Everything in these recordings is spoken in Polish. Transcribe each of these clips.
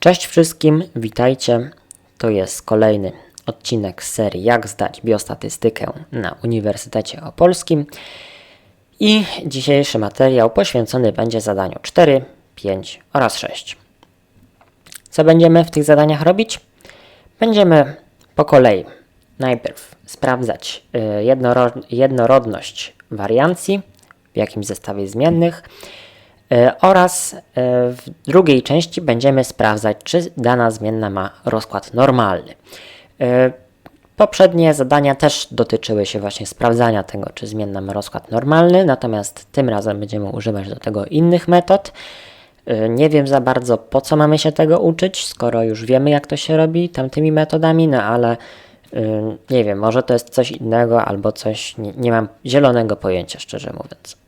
Cześć wszystkim, witajcie. To jest kolejny odcinek serii Jak zdać biostatystykę na Uniwersytecie Opolskim. I dzisiejszy materiał poświęcony będzie zadaniu 4, 5 oraz 6. Co będziemy w tych zadaniach robić? Będziemy po kolei najpierw sprawdzać y, jednoro- jednorodność wariancji w jakimś zestawie zmiennych oraz y, w drugiej części będziemy sprawdzać, czy dana zmienna ma rozkład normalny. Y, Poprzednie zadania też dotyczyły się właśnie sprawdzania tego, czy zmienna ma rozkład normalny, natomiast tym razem będziemy używać do tego innych metod. Nie wiem za bardzo po co mamy się tego uczyć, skoro już wiemy jak to się robi tamtymi metodami, no ale nie wiem, może to jest coś innego albo coś, nie, nie mam zielonego pojęcia szczerze mówiąc.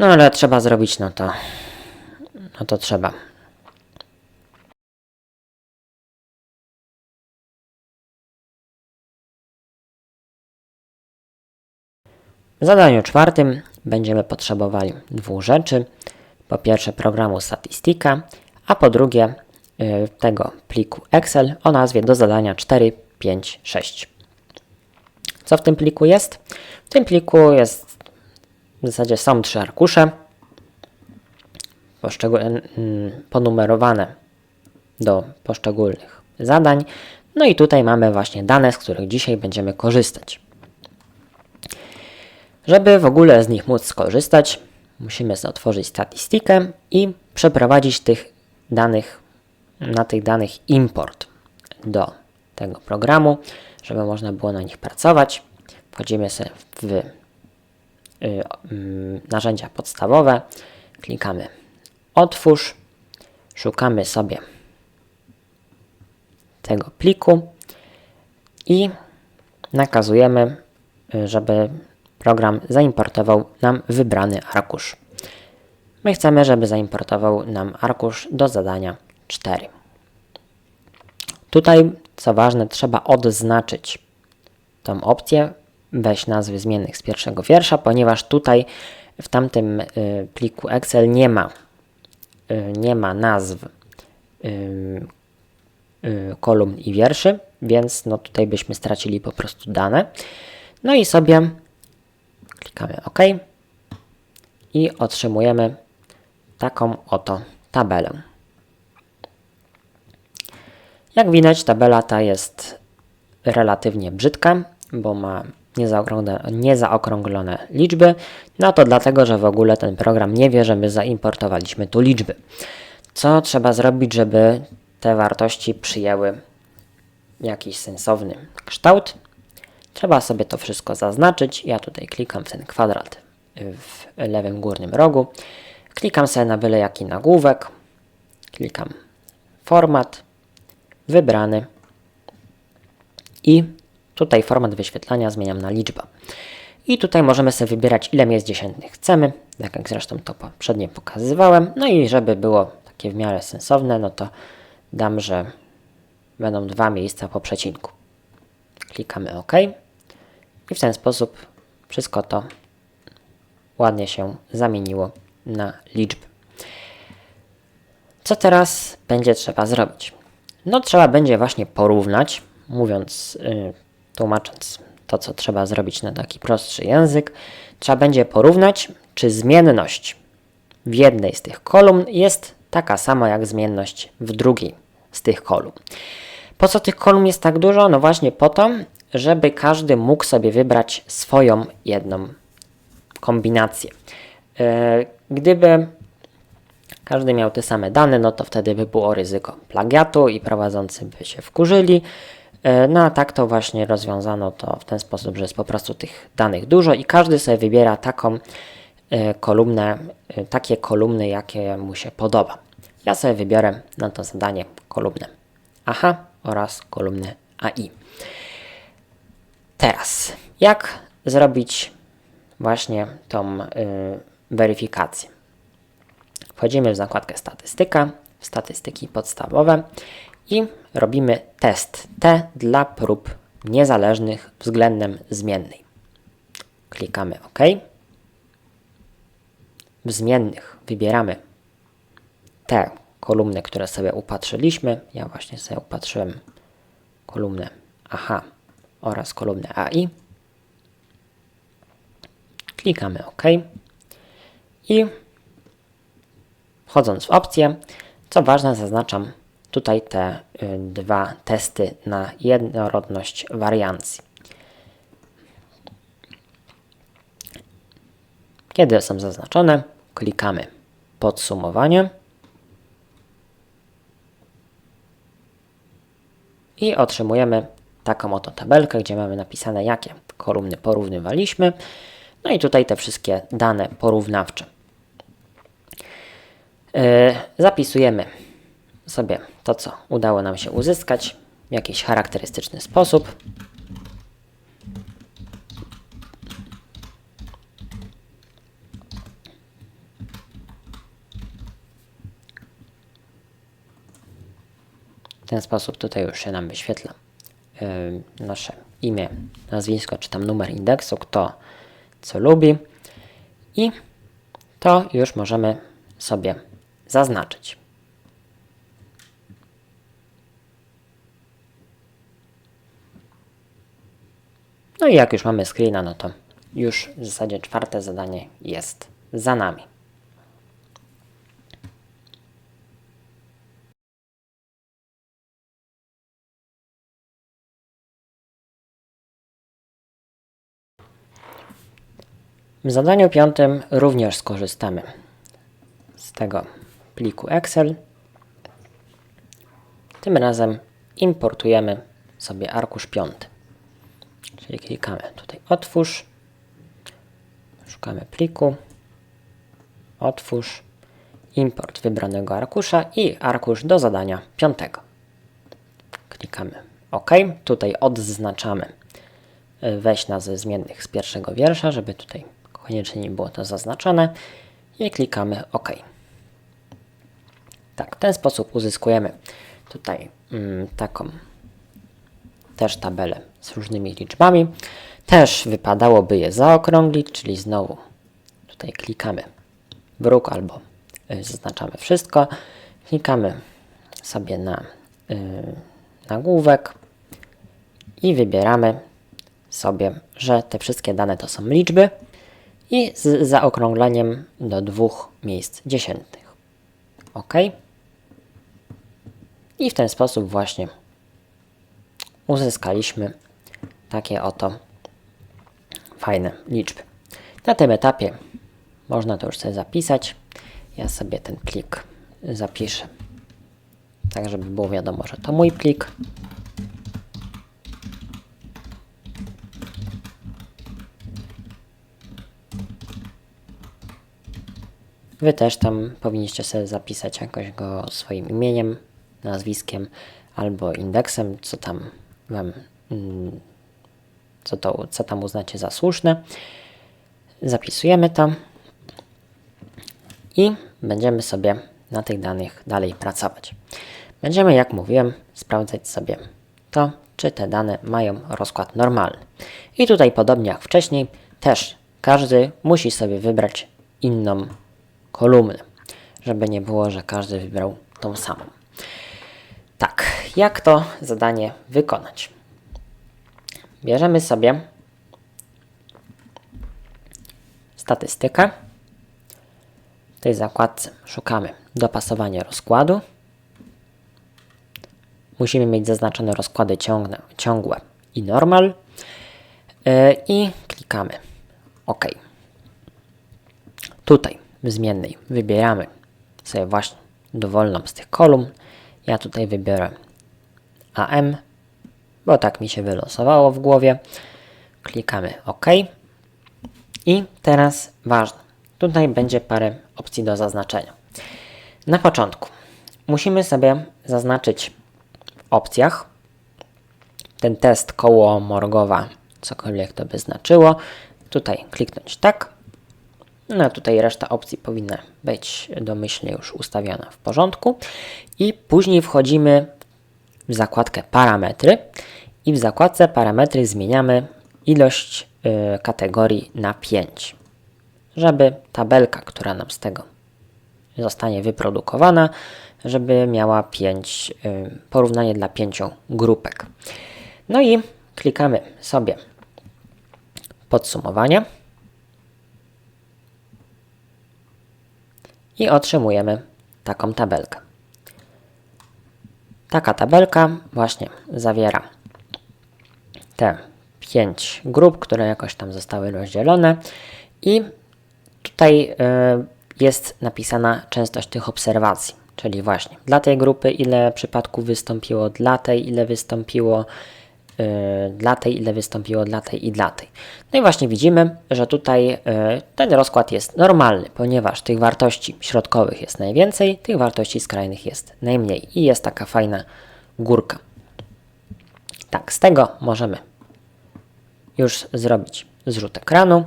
No ale trzeba zrobić, no to, no to trzeba. W zadaniu czwartym będziemy potrzebowali dwóch rzeczy. Po pierwsze programu Statistika, a po drugie y, tego pliku Excel o nazwie do zadania 4, 5, 6. Co w tym pliku jest? W tym pliku jest w zasadzie są trzy arkusze mm, ponumerowane do poszczególnych zadań. No i tutaj mamy właśnie dane, z których dzisiaj będziemy korzystać. Żeby w ogóle z nich móc skorzystać, musimy otworzyć statystykę i przeprowadzić tych danych, na tych danych import do tego programu, żeby można było na nich pracować. Wchodzimy sobie w narzędzia podstawowe, klikamy otwórz, szukamy sobie tego pliku i nakazujemy, y, żeby program zaimportował nam wybrany arkusz. My chcemy, żeby zaimportował nam arkusz do zadania 4. Tutaj, co ważne, trzeba odznaczyć tą opcję weź nazwy zmiennych z pierwszego wiersza, ponieważ tutaj w tamtym y, pliku Excel nie ma, y, nie ma nazw y, kolumn i wierszy, więc no tutaj byśmy stracili po prostu dane. No i sobie klikamy OK i otrzymujemy taką oto tabelę. Jak widać, tabela ta jest relatywnie brzydka, bo ma niezaokrąglone, liczby. No to dlatego, że w ogóle ten program nie wie, że my zaimportowaliśmy tu liczby. Co trzeba zrobić, żeby te wartości przyjęły jakiś sensowny kształt? Trzeba sobie to wszystko zaznaczyć. Ja tutaj klikam w ten kwadrat w lewym górnym rogu. Klikam sobie na byle jaki nagłówek. Klikam format, wybrany i tutaj format wyświetlania zmieniam na liczbę. I tutaj możemy sobie wybierać ile miejsc dziesiętnych chcemy, tak jak zresztą to poprzednio pokazywałem. No i żeby było takie w miarę sensowne, no to dam, że będą dwa miejsca po przecinku. Klikamy OK i w ten sposób wszystko to ładnie się zamieniło na liczby. Co teraz będzie trzeba zrobić? No trzeba będzie właśnie porównać, mówiąc, yy, tłumacząc to, co trzeba zrobić na taki prostszy język, trzeba będzie porównać, czy zmienność w jednej z tych kolumn jest taka sama jak zmienność w drugiej z tych kolumn. Po co tych kolumn jest tak dużo? No właśnie po to, żeby każdy mógł sobie wybrać swoją jedną kombinację. Yy, Gdyby każdy miał te same dane, no to wtedy by było ryzyko plagiatu i prowadzący by się wkurzyli. E, No a tak to właśnie rozwiązano to w ten sposób, że jest po prostu tych danych dużo i każdy sobie wybiera taką e, kolumnę, e, takie kolumny, jakie mu się podoba. Ja sobie wybiorę na to zadanie kolumnę AHA oraz kolumnę AI. Teraz, jak zrobić właśnie tą weryfikację? Wchodzimy w zakładkę statystyka, statystyki podstawowe i robimy test T dla prób niezależnych względem zmiennej. Klikamy OK. W zmiennych wybieramy tę kolumny, które sobie upatrzyliśmy. Ja właśnie sobie upatrzyłem kolumnę AH oraz kolumnę AI. Klikamy OK. I wchodząc w opcję, co ważne, zaznaczam tutaj te y, dwa testy na jednorodność wariancji. Kiedy są zaznaczone, klikamy podsumowanie i otrzymujemy taką oto tabelkę, gdzie mamy napisane, jakie kolumny porównywaliśmy. No i tutaj te wszystkie dane porównawcze. Yy, zapisujemy sobie to, co udało nam się uzyskać w jakiś charakterystyczny sposób. W ten sposób tutaj już się nam wyświetla yy, nasze imię, nazwisko, czy tam numer indeksu, kto co lubi. I to już możemy sobie zaznaczyć. No i jak już mamy screena, no to już w zasadzie czwarte zadanie jest za nami. W zadaniu piątym również skorzystamy z tego pliku Excel. Tym razem importujemy sobie arkusz piąty. Czyli klikamy tutaj otwórz, szukamy pliku, otwórz, import wybranego arkusza i arkusz do zadania piątego. Klikamy OK. Tutaj odznaczamy weź nazwy zmiennych z pierwszego wiersza, żeby tutaj koniecznie nie było to zaznaczone i klikamy OK. Tak, w ten sposób uzyskujemy tutaj mm, taką też tabelę z różnymi liczbami. Też wypadałoby je zaokrąglić, czyli znowu tutaj klikamy róg albo y, zaznaczamy wszystko. Klikamy sobie na yy, nagłówek i wybieramy sobie, że te wszystkie dane to są liczby i z zaokrągleniem do dwóch miejsc dziesiętnych. OK. I w ten sposób właśnie uzyskaliśmy takie oto fajne liczby. Na tym etapie można to już sobie zapisać. Ja sobie ten plik zapiszę, tak żeby było wiadomo, że to mój plik. Wy też tam powinniście sobie zapisać jakoś go swoim imieniem, nazwiskiem albo indeksem, co tam Wam, mm, co, to, co tam uznacie za słuszne. Zapisujemy to i będziemy sobie na tych danych dalej pracować. Będziemy, jak mówiłem, sprawdzać sobie to, czy te dane mają rozkład normalny. I tutaj, podobnie jak wcześniej, też każdy musi sobie wybrać inną kolumnę, żeby nie było, że każdy wybrał tą samą. Tak, jak to zadanie wykonać? Bierzemy sobie statystykę. W tej zakładce szukamy dopasowanie rozkładu. Musimy mieć zaznaczone rozkłady ciągłe, ciągłe i normal. Yy, I klikamy OK. Tutaj w zmiennej wybieramy sobie właśnie dowolną z tych kolumn. Ja tutaj wybiorę AM, bo tak mi się wylosowało w głowie. Klikamy OK. I teraz ważne, tutaj będzie parę opcji do zaznaczenia. Na początku musimy sobie zaznaczyć w opcjach ten test koło morgowa, cokolwiek to by znaczyło. Tutaj kliknąć tak. No tutaj reszta opcji powinna być domyślnie już ustawiona w porządku. I później wchodzimy w zakładkę parametry i w zakładce parametry zmieniamy ilość y, kategorii na 5, żeby tabelka, która nam z tego zostanie wyprodukowana, żeby miała 5, porównanie dla pięciu grupek. No i klikamy sobie podsumowanie i otrzymujemy taką tabelkę. Taka tabelka właśnie zawiera te pięć grup, które jakoś tam zostały rozdzielone i tutaj y, jest napisana częstość tych obserwacji, czyli właśnie dla tej grupy ile przypadków wystąpiło, dla tej ile wystąpiło, dla tej ile wystąpiło, dla tej i dla tej. No i właśnie widzimy, że tutaj y, ten rozkład jest normalny, ponieważ tych wartości środkowych jest najwięcej, tych wartości skrajnych jest najmniej i jest taka fajna górka. Tak, z tego możemy już zrobić zrzut ekranu.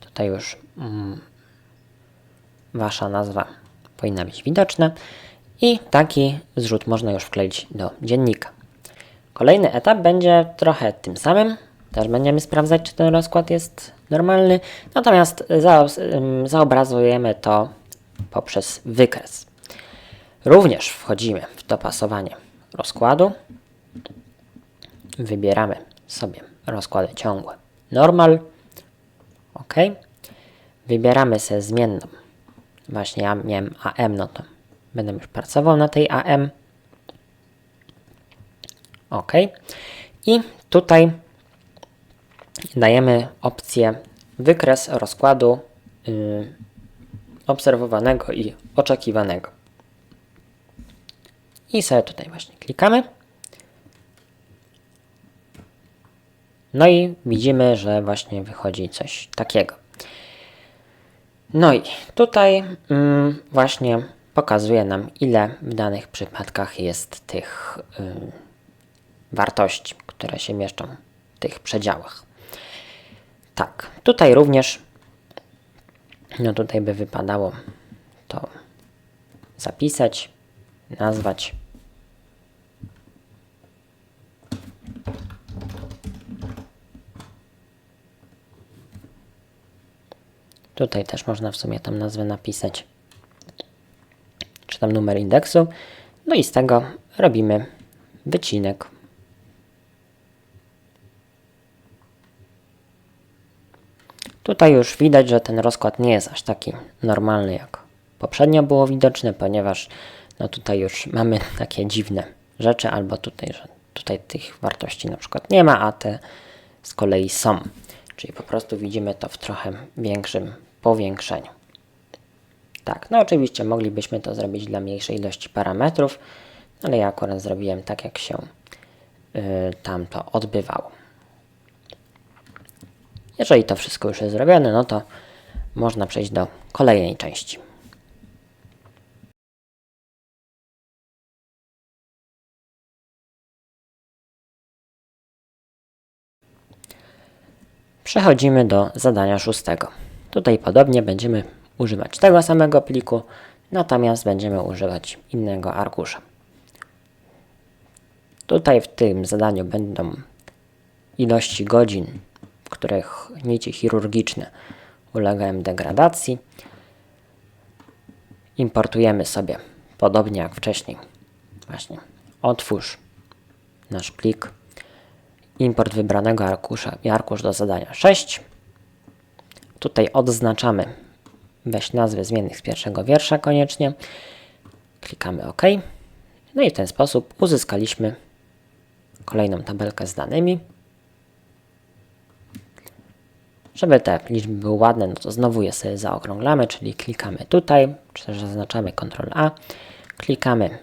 Tutaj już mm, Wasza nazwa powinna być widoczna i taki zrzut można już wkleić do dziennika. Kolejny etap będzie trochę tym samym. Też będziemy sprawdzać, czy ten rozkład jest normalny, natomiast zaobrazujemy to poprzez wykres. Również wchodzimy w dopasowanie rozkładu. Wybieramy sobie rozkłady ciągłe normal. OK. Wybieramy sobie zmienną. Właśnie ja miałem AM, no to będę już pracował na tej AM. OK. I tutaj dajemy opcję wykres rozkładu yy, obserwowanego i oczekiwanego. I sobie tutaj właśnie klikamy. No i widzimy, że właśnie wychodzi coś takiego. No i tutaj mm, właśnie pokazuje nam, ile w danych przypadkach jest tych y, wartości, które się mieszczą w tych przedziałach. Tak, tutaj również, no tutaj by wypadało to zapisać, nazwać. Tutaj też można w sumie tam nazwę napisać, czy tam numer indeksu. No i z tego robimy wycinek. Tutaj już widać, że ten rozkład nie jest aż taki normalny, jak poprzednio było widoczne, ponieważ no tutaj już mamy takie dziwne rzeczy, albo tutaj, że tutaj tych wartości na przykład nie ma, a te z kolei są. Czyli po prostu widzimy to w trochę większym powiększeniu. Tak, no oczywiście moglibyśmy to zrobić dla mniejszej ilości parametrów, ale ja akurat zrobiłem tak, jak się yy, tam to odbywało. Jeżeli to wszystko już jest zrobione, no to można przejść do kolejnej części. Przechodzimy do zadania szóstego. Tutaj podobnie będziemy używać tego samego pliku, natomiast będziemy używać innego arkusza. Tutaj w tym zadaniu będą ilości godzin, w których nici chirurgiczne ulegają degradacji. Importujemy sobie, podobnie jak wcześniej, właśnie otwórz nasz plik, import wybranego arkusza i arkusz do zadania 6. Tutaj odznaczamy weź nazwy zmiennych z pierwszego wiersza koniecznie. Klikamy OK. No i w ten sposób uzyskaliśmy kolejną tabelkę z danymi. Żeby te liczby były ładne, no to znowu je sobie zaokrąglamy, czyli klikamy tutaj, czy też zaznaczamy Ctrl A, klikamy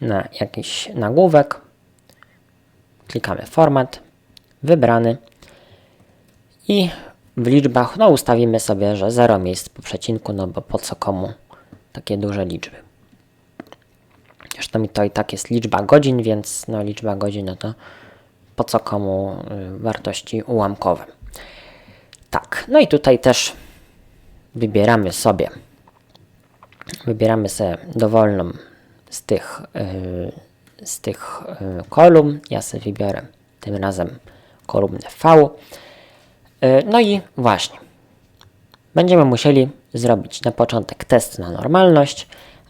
na jakiś nagłówek, klikamy format, wybrany i w liczbach no ustawimy sobie, że 0 miejsc po przecinku, no bo po co komu takie duże liczby. Zresztą mi to i tak jest liczba godzin, więc no liczba godzin no to po co komu y, wartości ułamkowe. Tak, no i tutaj też wybieramy sobie wybieramy sobie dowolną z tych, yy, z tych yy, kolumn. Ja sobie wybiorę tym razem kolumnę V. E, no i właśnie, będziemy musieli zrobić na początek test na normalność,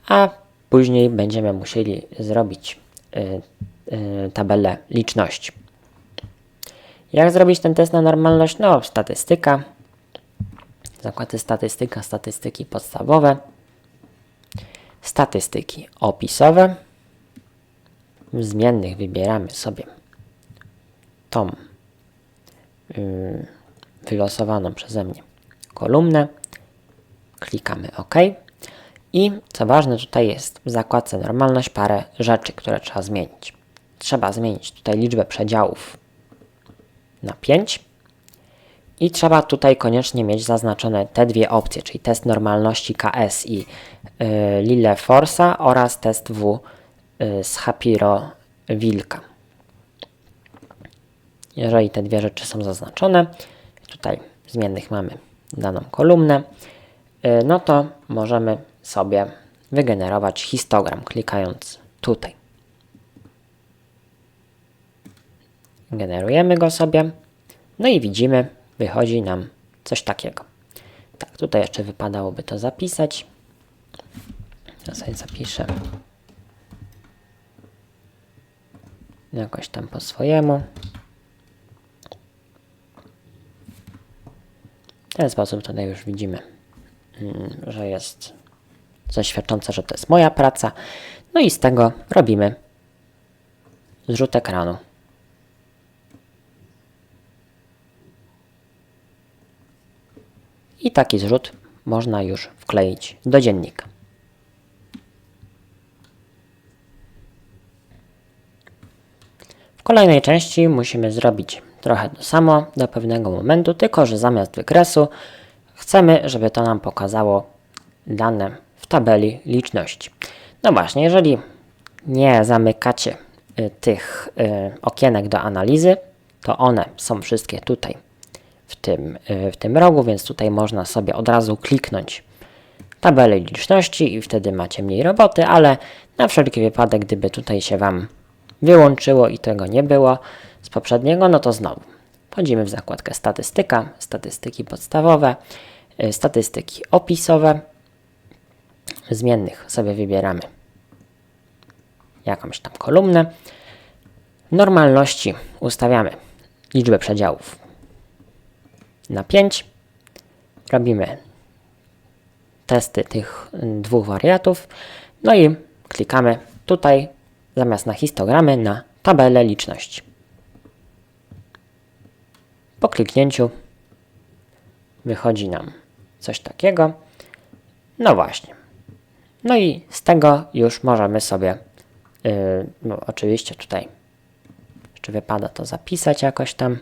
a później będziemy musieli zrobić y, y, tabelę liczności. Jak zrobić ten test na normalność? No, statystyka, zakłady statystyka, statystyki podstawowe, statystyki opisowe. W zmiennych wybieramy sobie tą yy, wylosowaną przeze mnie kolumnę. Klikamy OK. I co ważne, tutaj jest w zakładce normalność parę rzeczy, które trzeba zmienić. Trzeba zmienić tutaj liczbę przedziałów na 5 i trzeba tutaj koniecznie mieć zaznaczone te dwie opcje, czyli test normalności KS i y, Lille Forsa oraz test W y, z Hapiro Wilka. Jeżeli te dwie rzeczy są zaznaczone, tutaj zmiennych mamy daną kolumnę, y, no to możemy sobie wygenerować histogram klikając tutaj. Generujemy go sobie. No i widzimy, wychodzi nam coś takiego. Tak, tutaj jeszcze wypadałoby to zapisać. Ja sobie zapiszę jakoś tam po swojemu. W ten sposób tutaj już widzimy, mm, że jest coś świadczące, że to jest moja praca. No i z tego robimy zrzut ekranu. I taki zrzut można już wkleić do dziennika. W kolejnej części musimy zrobić trochę to samo do pewnego momentu, tylko że zamiast wykresu chcemy, żeby to nam pokazało dane w tabeli liczności. No właśnie, jeżeli nie zamykacie y, tych y, okienek do analizy, to one są wszystkie tutaj w tym, y, w tym rogu, więc tutaj można sobie od razu kliknąć tabelę liczności i wtedy macie mniej roboty, ale na wszelki wypadek, gdyby tutaj się Wam wyłączyło i tego nie było z poprzedniego, no to znowu wchodzimy w zakładkę statystyka, statystyki podstawowe, y, statystyki opisowe. Zmiennych sobie wybieramy jakąś tam kolumnę. W normalności ustawiamy liczbę przedziałów na 5. Robimy testy tych dwóch wariatów. No i klikamy tutaj zamiast na histogramy na tabelę liczności. Po kliknięciu wychodzi nam coś takiego. No właśnie. No i z tego już możemy sobie, yy, no oczywiście tutaj jeszcze wypada to zapisać jakoś tam.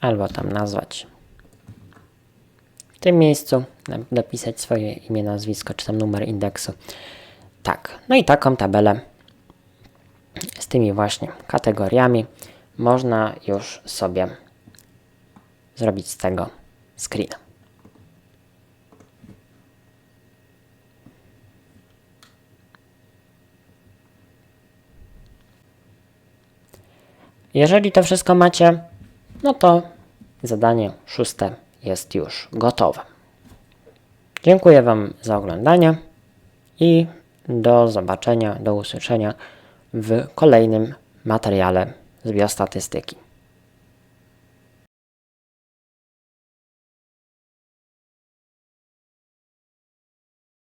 albo tam nazwać w tym miejscu, dopisać swoje imię, nazwisko, czy tam numer indeksu. Tak, no i taką tabelę z tymi właśnie kategoriami można już sobie zrobić z tego screena. Jeżeli to wszystko macie, no to zadanie szóste jest już gotowe. Dziękuję Wam za oglądanie i do zobaczenia, do usłyszenia w kolejnym materiale z biostatystyki.